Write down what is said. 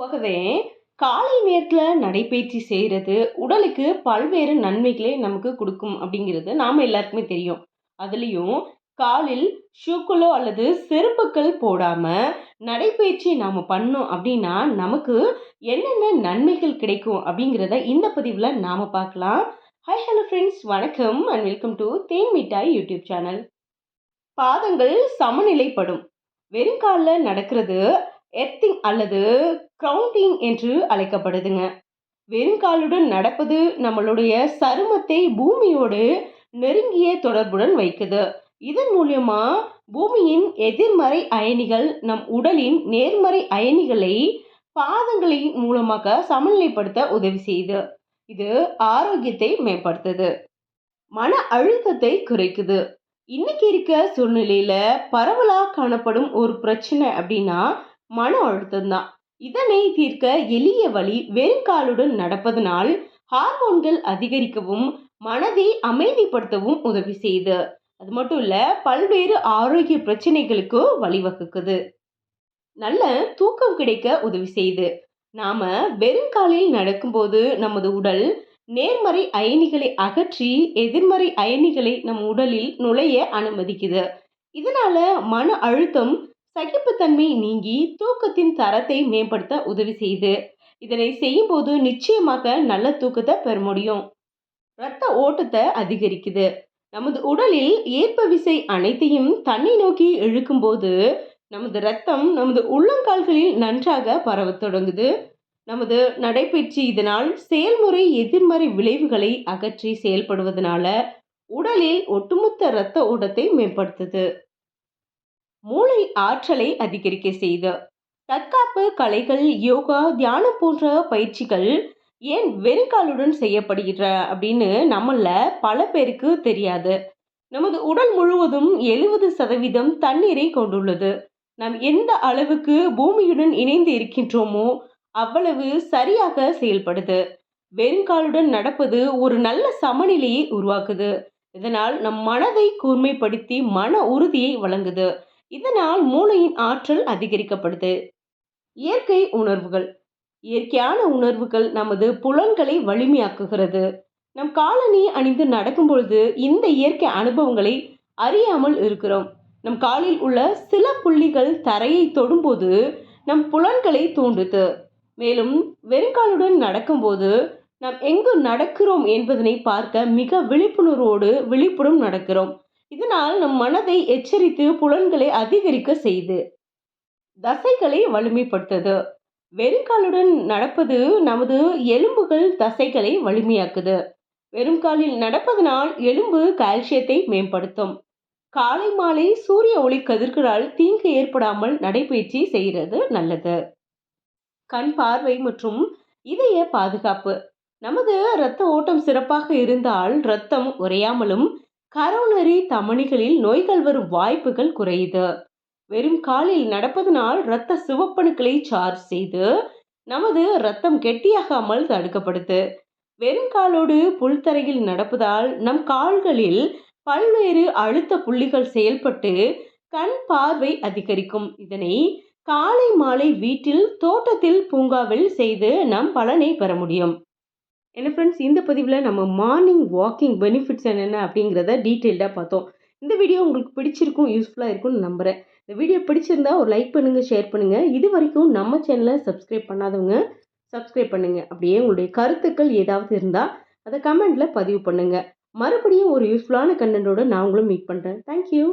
போகவே காலை நேரத்தில் நடைப்பயிற்சி செய்கிறது உடலுக்கு பல்வேறு நன்மைகளை நமக்கு கொடுக்கும் அப்படிங்கிறது நாம் எல்லாருக்குமே தெரியும். அதுலேயும் காலில் ஷூக்களோ அல்லது செருப்புக்கள் போடாமல் நடைப்பயிற்சி நாம் பண்ணோம் அப்படின்னா நமக்கு என்னென்ன நன்மைகள் கிடைக்கும் அப்படிங்கிறத இந்த பதிவில் நாம் பார்க்கலாம். ஹாய் ஹலோ ஃப்ரெண்ட்ஸ் வணக்கம் and welcome to Then Mittai YouTube channel பாதங்கள் சமநிலைப்படும். வெறுங்காலில் நடக்கிறது எர்த்திங் அல்லது கிரவுண்டிங் என்று அழைக்கப்படுதுங்க. வெறுங்காலுடன் நடப்பது நம்மளுடைய சருமத்தை பூமியோடு நெருங்கிய தொடர்புடன் வைக்குது. இதன் மூலியமா பூமியின் எதிர்மறை அயனிகள் நம் உடலின் நேர்மறை அயனிகளை பாதங்களின் மூலமாக சமநிலைப்படுத்த உதவி செய்யுது இது ஆரோக்கியத்தை மேம்படுத்துது. மன அழுத்தத்தை குறைக்குது. இன்னைக்கு இருக்க சூழ்நிலையில பரவலாக காணப்படும் ஒரு பிரச்சனை அப்படின்னா மன அழுத்தம் தான் இதனை தீர்க்க எளிய வழி வெறுங்காலுடன் நடப்பதனால் ஹார்மோன்கள் அதிகரிக்கவும் மனதை அமைதிப்படுத்தவும் உதவி செய்யுது அது மட்டும் இல்ல பல்வேறு ஆரோக்கிய பிரச்சனைகளுக்கு வழிவகுக்குது. நல்ல தூக்கம் கிடைக்க உதவி செய்யுது நாம வெறுங்காலில் நடக்கும்போது நமது உடல் நேர்மறை அயனிகளை அகற்றி எதிர்மறை அயனிகளை நம் உடலில் நுழைய அனுமதிக்குது. இதனால மன அழுத்தம் சகிப்புத்தன்மை நீங்கி தூக்கத்தின் தரத்தை மேம்படுத்த உதவி செய்யுது இதனை செய்யும்போது நிச்சயமாக நல்ல தூக்கத்தை பெற முடியும். இரத்த ஓட்டத்தை அதிகரிக்குது. நமது உடலில் ஏற்ப விசை அனைத்தையும் தன்னை நோக்கி இழுக்கும்போது நமது ரத்தம் நமது உள்ளங்கால்களில் நன்றாக பரவத் தொடங்குது. நமது நடைபயிற்சி இதனால் செயல்முறை எதிர்மறை விளைவுகளை அகற்றி செயல்படுவதனால உடலில் ஒட்டுமொத்த இரத்த ஓட்டத்தை மேம்படுத்துது. மூளை ஆற்றலை அதிகரிக்க செய்து. தற்காப்பு கலைகள் யோகா தியானம் போன்ற பயிற்சிகள் ஏன் வெறுங்காலுடன் செய்யப்படுகிற அப்படின்னு நம்மள பல பேருக்கு தெரியாது. நமது உடல் முழுவதும் எழுபது சதவீதம் தண்ணீரை கொண்டுள்ளது. நாம் எந்த அளவுக்கு பூமியுடன் இணைந்து இருக்கின்றோமோ அவ்வளவு சரியாக செயல்படுது. வெறுங்காலுடன் நடப்பது ஒரு நல்ல சமநிலையை உருவாக்குது. இதனால் நம் மனதை கூர்மைப்படுத்தி மன உறுதியை வழங்குது. இதனால் மூளையின் ஆற்றல் அதிகரிக்கப்படுது. இயற்கை உணர்வுகள். இயற்கையான உணர்வுகள் நமது புலன்களை வலிமையாக்குகிறது. நம் காலனி அணிந்து நடக்கும் பொழுது இந்த இயற்கை அனுபவங்களை அறியாமல் இருக்கிறோம். நம் காலில் உள்ள சில புள்ளிகள் தரையை தொடும்போது நம் புலன்களை தூண்டுது. மேலும் வெறுங்காலுடன் நடக்கும்போது நாம் எங்கு நடக்கிறோம் என்பதனை பார்க்க மிக விழிப்புணர்வோடு விழிப்புடன் நடக்கிறோம். இதனால் நம் மனதை எச்சரித்து புலன்களை அதிகரிக்க செய்து தசைகளை வலிமைப்படுத்துது. வெறுங்காலுடன் நடப்பது நமது எலும்புகள் தசைகளை வலிமையாக்குது. வெறும் காலில் நடப்பதனால் எலும்பு கால்சியத்தை மேம்படுத்தும். காலை மாலை சூரிய ஒளி கதிர்களால் தீங்கு ஏற்படாமல் நடைபயிற்சி செய்கிறது நல்லது. கண் பார்வை மற்றும் இதய பாதுகாப்பு. நமது இரத்த ஓட்டம் சிறப்பாக இருந்தால் இரத்தம் உறையாமலும் கரோனரி தமனிகளில் நோய்கள் வரும் வாய்ப்புகள் குறையுது. வெறும் காலில் நடப்பதனால் இரத்த சிவப்பணுக்களை சார்ஜ் செய்து நமது இரத்தம் கெட்டியாகாமல் தடுக்கப்படுது. வெறும் காலோடு புல்தரையில் நடப்பதால் நம் கால்களில் பல்வேறு அழுத்த புள்ளிகள் செயல்பட்டு கண் பார்வை அதிகரிக்கும். இதனை காலை மாலை வீட்டில் தோட்டத்தில் பூங்காவில் செய்து நம் பலனை பெற முடியும். என்ன ஃப்ரெண்ட்ஸ் இந்த பதிவில் நம்ம மார்னிங் வாக்கிங் பெனிஃபிட்ஸ் என்னென்ன அப்படிங்கிறத டீட்டெயில்டாக பார்த்தோம். இந்த வீடியோ உங்களுக்கு பிடிச்சிருக்கும் யூஸ்ஃபுல்லாக இருக்கும்னு நம்புகிறேன் இந்த வீடியோ பிடிச்சிருந்தா ஒரு லைக் பண்ணுங்கள் ஷேர் பண்ணுங்கள் இது வரைக்கும் நம்ம சேனலை சப்ஸ்கிரைப் பண்ணாதவங்க சப்ஸ்கிரைப் பண்ணுங்கள் அப்படியே உங்களுடைய கருத்துக்கள் ஏதாவது இருந்தால் அதை கமெண்ட்டில் பதிவு பண்ணுங்கள் மறுபடியும் ஒரு யூஸ்ஃபுல்லான கண்டென்ட்டோட நான் உங்களும் மீட் பண்ணுறேன் தேங்க்யூ